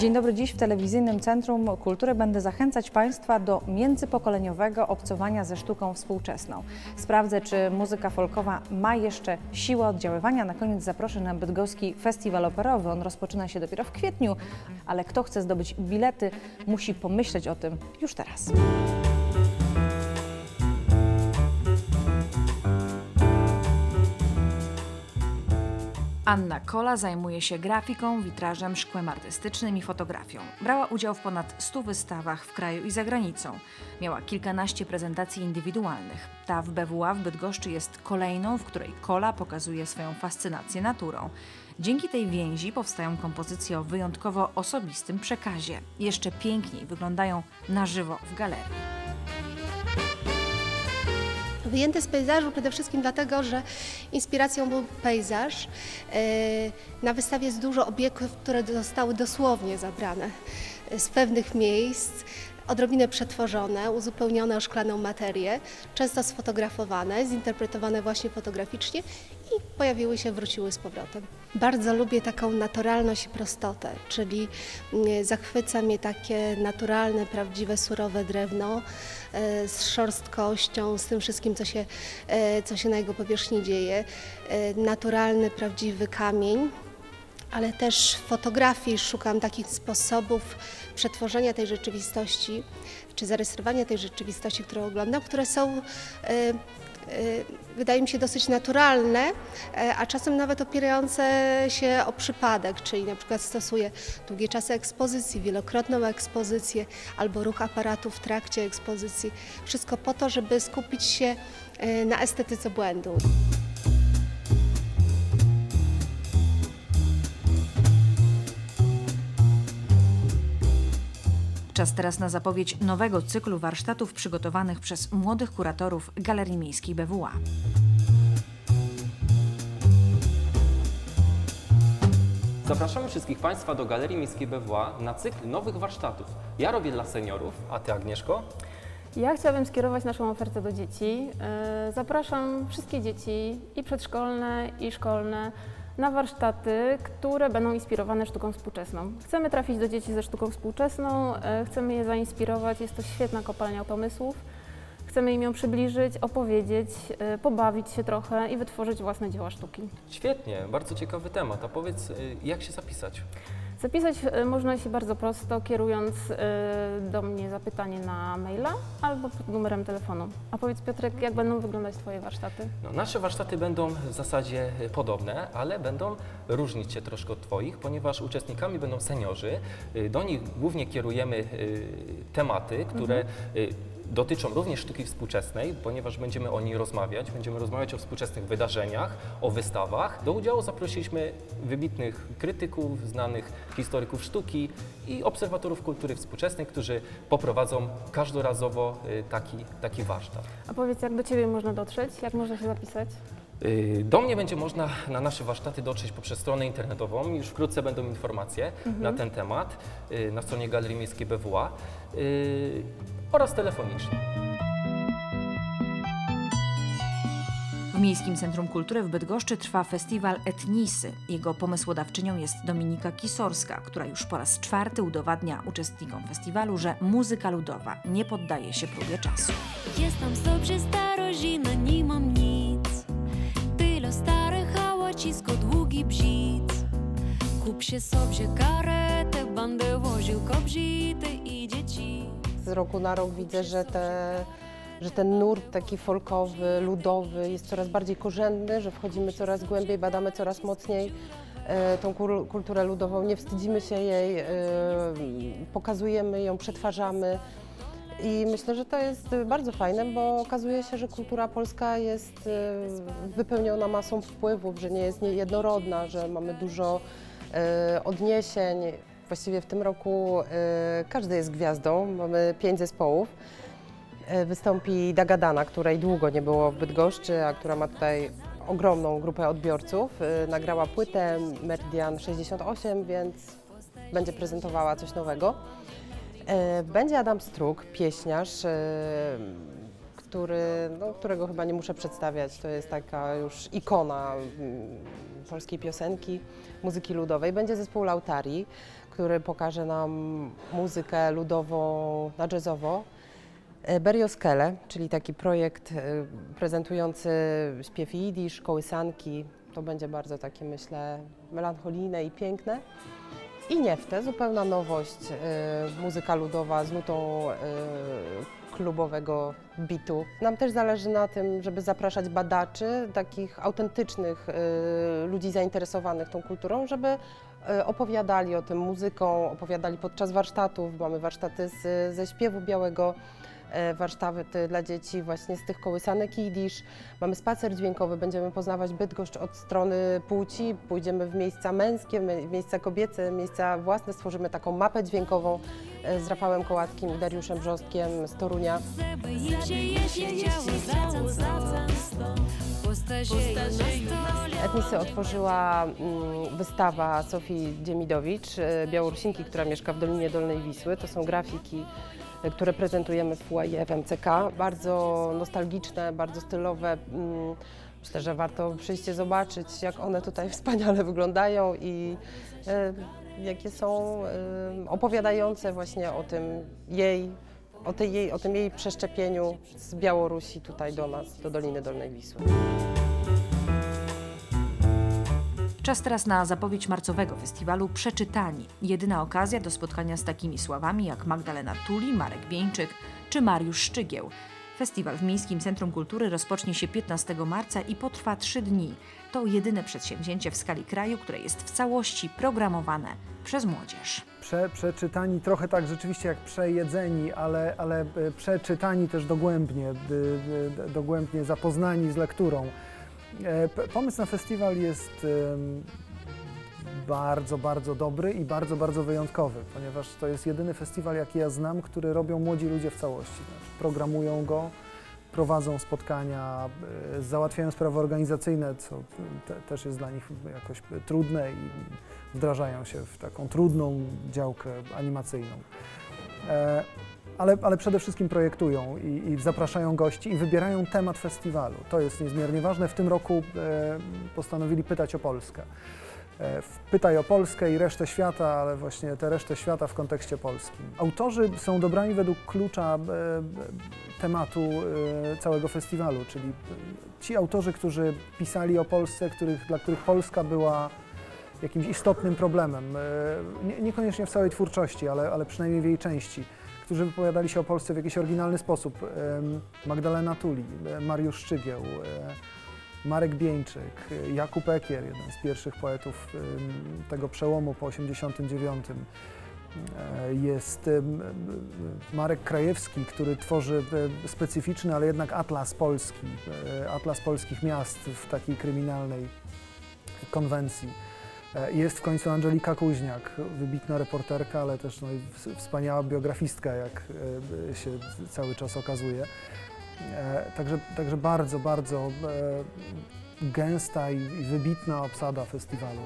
Dzień dobry. Dziś w Telewizyjnym Centrum Kultury będę zachęcać Państwa do międzypokoleniowego obcowania ze sztuką współczesną. Sprawdzę, czy muzyka folkowa ma jeszcze siłę oddziaływania. Na koniec zaproszę na bydgoski festiwal operowy. On rozpoczyna się dopiero w kwietniu, ale kto chce zdobyć bilety, musi pomyśleć o tym już teraz. Anna Kola zajmuje się grafiką, witrażem, szkłem artystycznym i fotografią. Brała udział w ponad 100 wystawach w kraju i za granicą. Miała kilkanaście prezentacji indywidualnych. Ta w BWA w Bydgoszczy jest kolejną, w której Kola pokazuje swoją fascynację naturą. Dzięki tej więzi powstają kompozycje o wyjątkowo osobistym przekazie. Jeszcze piękniej wyglądają na żywo w galerii. Wyjęte z pejzażu przede wszystkim dlatego, że inspiracją był pejzaż. E, Na wystawie jest dużo obiektów, które zostały dosłownie zabrane z pewnych miejsc, odrobinę przetworzone, uzupełnione o szklaną materię, często sfotografowane, zinterpretowane właśnie fotograficznie i pojawiły się, wróciły z powrotem. Bardzo lubię taką naturalność i prostotę, czyli mm, zachwyca mnie takie naturalne, prawdziwe, surowe drewno e, z szorstkością, z tym wszystkim, co się, e, co się na jego powierzchni dzieje. E, Naturalny, prawdziwy kamień, ale też w fotografii szukam takich sposobów przetworzenia tej rzeczywistości, czy zarysowania tej rzeczywistości, którą oglądam, które są, e, e, wydaje mi się, dosyć naturalne, e, a czasem nawet opierające się o przypadek, czyli na przykład stosuję długie czasy ekspozycji, wielokrotną ekspozycję albo ruch aparatu w trakcie ekspozycji. Wszystko po to, żeby skupić się na estetyce błędu. Czas teraz na zapowiedź nowego cyklu warsztatów przygotowanych przez młodych kuratorów Galerii Miejskiej BWA. Zapraszamy wszystkich Państwa do Galerii Miejskiej BWA na cykl nowych warsztatów. Ja robię dla seniorów, a Ty Agnieszko? Ja chciałabym skierować naszą ofertę do dzieci. E, Zapraszam wszystkie dzieci i przedszkolne, i szkolne na warsztaty, które będą inspirowane sztuką współczesną. Chcemy trafić do dzieci ze sztuką współczesną, e, chcemy je zainspirować, jest to świetna kopalnia pomysłów. Chcemy im ją przybliżyć, opowiedzieć, e, pobawić się trochę i wytworzyć własne dzieła sztuki. Świetnie, bardzo ciekawy temat. A powiedz, y, jak się zapisać? Zapisać e, można się bardzo prosto, kierując e, do mnie zapytanie na maila albo pod numerem telefonu. A powiedz Piotrek, jak będą wyglądać Twoje warsztaty? No, nasze warsztaty będą w zasadzie podobne, ale będą różnić się troszkę od Twoich, ponieważ uczestnikami będą seniorzy. Y, Do nich głównie kierujemy y, tematy, które y, dotyczą również sztuki współczesnej, ponieważ będziemy o niej rozmawiać. Będziemy rozmawiać o współczesnych wydarzeniach, o wystawach. Do udziału zaprosiliśmy wybitnych krytyków, znanych historyków sztuki i obserwatorów kultury współczesnej, którzy poprowadzą każdorazowo y, taki, taki warsztat. A powiedz, jak do Ciebie można dotrzeć? Jak można się zapisać? Y, Do mnie będzie można na nasze warsztaty dotrzeć poprzez stronę internetową. Już wkrótce będą informacje na ten temat y, na stronie Galerii Miejskiej BWA oraz telefonicznie. W Miejskim Centrum Kultury w Bydgoszczy trwa festiwal Etnisy. Jego pomysłodawczynią jest Dominika Kisorska, która już po raz czwarty udowadnia uczestnikom festiwalu, że muzyka ludowa nie poddaje się próbie czasu. Jestem sobie starożytna, nie mam nic. Tyle starych, a łacisko długi brzid. Kup się sobie karetę, będę woził kobrzyty i dzieci. Z roku na rok widzę, że, te, że ten nurt taki folkowy, ludowy jest coraz bardziej korzenny, że wchodzimy coraz głębiej, badamy coraz mocniej e, tą kulturę ludową, nie wstydzimy się jej, e, pokazujemy ją, przetwarzamy. I myślę, że to jest bardzo fajne, bo okazuje się, że kultura polska jest e, wypełniona masą wpływów, że nie jest jednorodna, że mamy dużo e, odniesień. Właściwie w tym roku e, każdy jest gwiazdą, mamy pięć zespołów. E, Wystąpi Dagadana, której długo nie było w Bydgoszczy, a która ma tutaj ogromną grupę odbiorców. E, Nagrała płytę Meridian 68, więc będzie prezentowała coś nowego. Będzie Adam Struk, pieśniarz, który, no, którego chyba nie muszę przedstawiać. To jest taka już ikona mm, polskiej piosenki, muzyki ludowej. Będzie zespół Lautari, który pokaże nam muzykę ludową na jazzowo. E, Berioskele, czyli taki projekt e, prezentujący śpiew jidysz, kołysanki. To będzie bardzo takie, myślę, melancholijne i piękne. I Niefte, zupełna nowość, e, muzyka ludowa z nutą klubowego bitu. Nam też zależy na tym, żeby zapraszać badaczy, takich autentycznych ludzi zainteresowanych tą kulturą, żeby opowiadali o tym muzyką, opowiadali podczas warsztatów. Mamy warsztaty z, ze śpiewu białego, e, E, warsztaty dla dzieci właśnie z tych kołysanek jidysz. Mamy spacer dźwiękowy, będziemy poznawać Bydgoszcz od strony płci, pójdziemy w miejsca męskie, miejsca kobiece, miejsca własne, stworzymy taką mapę dźwiękową e, z Rafałem Kołatkim i Dariuszem Brzostkiem z Torunia. Etnisy otworzyła mm, wystawa Sofii Dziemidowicz, e, Białorusinki, która mieszka w Dolinie Dolnej Wisły. To są grafiki które prezentujemy w foyer w MCK. Bardzo nostalgiczne, bardzo stylowe. Mm, Myślę, że warto przyjść zobaczyć, jak one tutaj wspaniale wyglądają i e, jakie są e, opowiadające właśnie o tym jej, o, tej jej, o tym jej przeszczepieniu z Białorusi tutaj do nas, do Doliny Dolnej Wisły. Czas teraz na zapowiedź marcowego festiwalu Przeczytani. Jedyna okazja do spotkania z takimi sławami jak Magdalena Tuli, Marek Bieńczyk czy Mariusz Szczygieł. Festiwal w Miejskim Centrum Kultury rozpocznie się 15 marca i potrwa 3 dni. To jedyne przedsięwzięcie w skali kraju, które jest w całości programowane przez młodzież. Prze, przeczytani trochę tak rzeczywiście jak przejedzeni, ale, ale e, przeczytani też dogłębnie, d- d- dogłębnie zapoznani z lekturą. E, Pomysł na festiwal jest bardzo, bardzo dobry i bardzo, bardzo wyjątkowy, ponieważ to jest jedyny festiwal, jaki ja znam, który robią młodzi ludzie w całości. Znaczy, programują go, prowadzą spotkania, e, załatwiają sprawy organizacyjne, co te, też jest dla nich jakoś trudne i wdrażają się w taką trudną działkę animacyjną. Ale, ale przede wszystkim projektują i, i zapraszają gości i wybierają temat festiwalu. To jest niezmiernie ważne. W tym roku e, postanowili pytać o Polskę. E, Pytaj o Polskę i resztę świata, ale właśnie tę resztę świata w kontekście polskim. Autorzy są dobrani według klucza e, tematu e, całego festiwalu, czyli e, ci autorzy, którzy pisali o Polsce, których, dla których Polska była jakimś istotnym problemem, e, nie, niekoniecznie w całej twórczości, ale, ale przynajmniej w jej części, którzy wypowiadali się o Polsce w jakiś oryginalny sposób. Magdalena Tuli, Mariusz Szczygieł, Marek Bieńczyk, Jakub Ekier, jeden z pierwszych poetów tego przełomu po 89. E, Jest Marek Krajewski, który tworzy specyficzny, ale jednak atlas polski, e, atlas polskich miast w takiej kryminalnej konwencji. E, Jest w końcu Angelika Kuźniak, wybitna reporterka, ale też no, wspaniała biografistka, jak e, się cały czas okazuje. E, Także, także bardzo, bardzo gęsta i wybitna obsada festiwalu.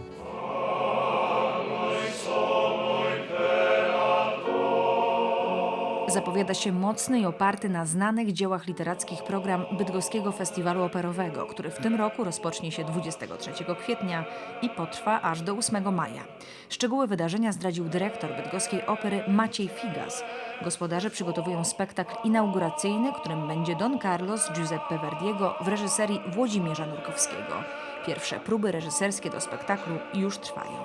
Zapowiada się mocny i oparty na znanych dziełach literackich program Bydgoskiego Festiwalu Operowego, który w tym roku rozpocznie się 23 kwietnia i potrwa aż do 8 maja. Szczegóły wydarzenia zdradził dyrektor bydgoskiej opery Maciej Figas. Gospodarze przygotowują spektakl inauguracyjny, którym będzie Don Carlos Giuseppe Verdiego w reżyserii Włodzimierza Nurkowskiego. Pierwsze próby reżyserskie do spektaklu już trwają.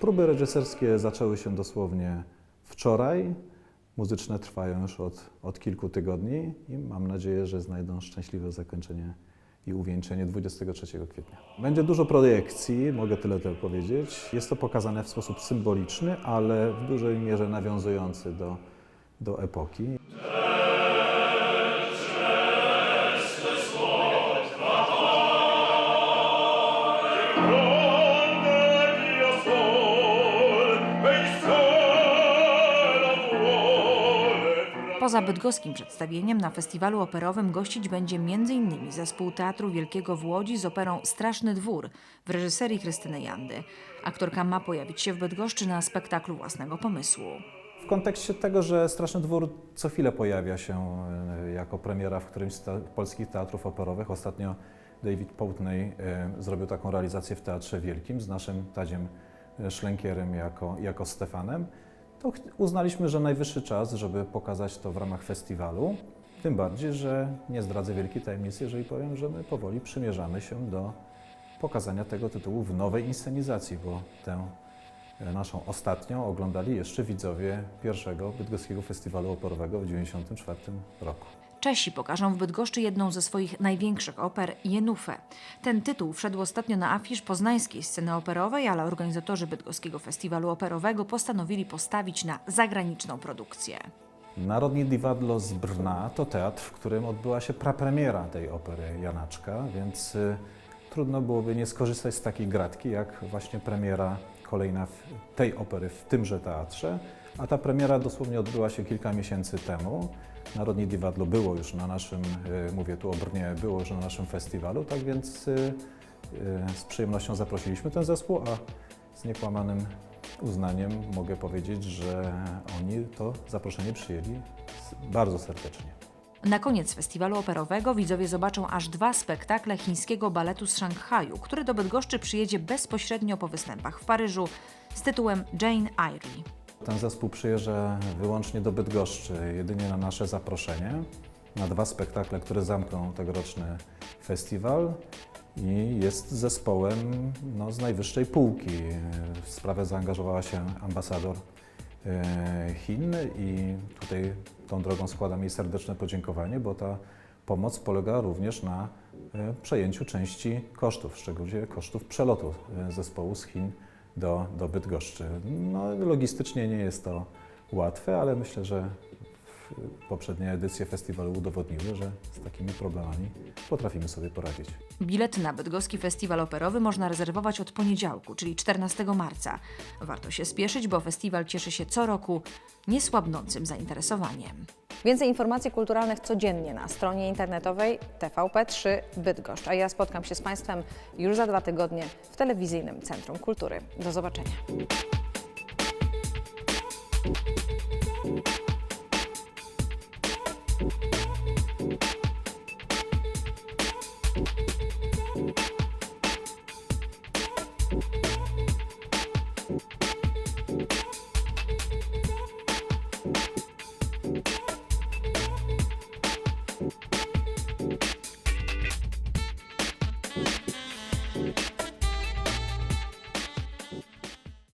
Próby reżyserskie zaczęły się dosłownie wczoraj. Muzyczne trwają już od, od kilku tygodni i mam nadzieję, że znajdą szczęśliwe zakończenie i uwieńczenie 23 kwietnia. Będzie dużo projekcji, mogę tyle tylko powiedzieć. Jest to pokazane w sposób symboliczny, ale w dużej mierze nawiązujący do, do epoki. Poza bydgoskim przedstawieniem na festiwalu operowym gościć będzie m.in. zespół Teatru Wielkiego w Łodzi z operą Straszny Dwór w reżyserii Krystyny Jandy. Aktorka ma pojawić się w Bydgoszczy na spektaklu własnego pomysłu. W kontekście tego, że Straszny Dwór co chwilę pojawia się e, jako premiera w którymś z polskich teatrów operowych. Ostatnio David Poultney e, zrobił taką realizację w Teatrze Wielkim z naszym Tadziem e, Szlękierem jako, jako Stefanem. To uznaliśmy, że najwyższy czas, żeby pokazać to w ramach festiwalu. Tym bardziej, że nie zdradzę wielkiej tajemnicy, jeżeli powiem, że my powoli przymierzamy się do pokazania tego tytułu w nowej inscenizacji, bo tę e, naszą ostatnią oglądali jeszcze widzowie pierwszego Bydgoskiego Festiwalu Operowego w 1994 roku. Czesi pokażą w Bydgoszczy jedną ze swoich największych oper, Jenufę. Ten tytuł wszedł ostatnio na afisz poznańskiej sceny operowej, ale organizatorzy Bydgoskiego Festiwalu Operowego postanowili postawić na zagraniczną produkcję. Narodni Divadlo z Brna to teatr, w którym odbyła się prapremiera tej opery Janaczka, więc y, trudno byłoby nie skorzystać z takiej gratki, jak właśnie premiera kolejna tej opery w tymże teatrze. A ta premiera dosłownie odbyła się kilka miesięcy temu. Narodni Divadlo było już na naszym, y, mówię tu o Brnie, było już na naszym festiwalu, tak więc y, y, z przyjemnością zaprosiliśmy ten zespół, a z niekłamanym uznaniem mogę powiedzieć, że oni to zaproszenie przyjęli bardzo serdecznie. Na koniec festiwalu operowego widzowie zobaczą aż dwa spektakle chińskiego baletu z Szanghaju, który do Bydgoszczy przyjedzie bezpośrednio po występach w Paryżu z tytułem Jane Eyre. Ten zespół przyjeżdża wyłącznie do Bydgoszczy, jedynie na nasze zaproszenie, na dwa spektakle, które zamkną tegoroczny festiwal i jest zespołem no, z najwyższej półki. W sprawę zaangażowała się ambasador e, Chin i tutaj tą drogą składam jej serdeczne podziękowanie, bo ta pomoc polega również na e, przejęciu części kosztów, szczególnie kosztów przelotu e, zespołu z Chin do, do Bydgoszczy. No, logistycznie nie jest to łatwe, ale myślę, że poprzednie edycje festiwalu udowodniły, że z takimi problemami potrafimy sobie poradzić. Bilety na Bydgoski Festiwal Operowy można rezerwować od poniedziałku, czyli 14 marca. Warto się spieszyć, bo festiwal cieszy się co roku niesłabnącym zainteresowaniem. Więcej informacji kulturalnych codziennie na stronie internetowej TVP3 Bydgoszcz. A ja spotkam się z Państwem już za dwa tygodnie w Telewizyjnym Centrum Kultury. Do zobaczenia.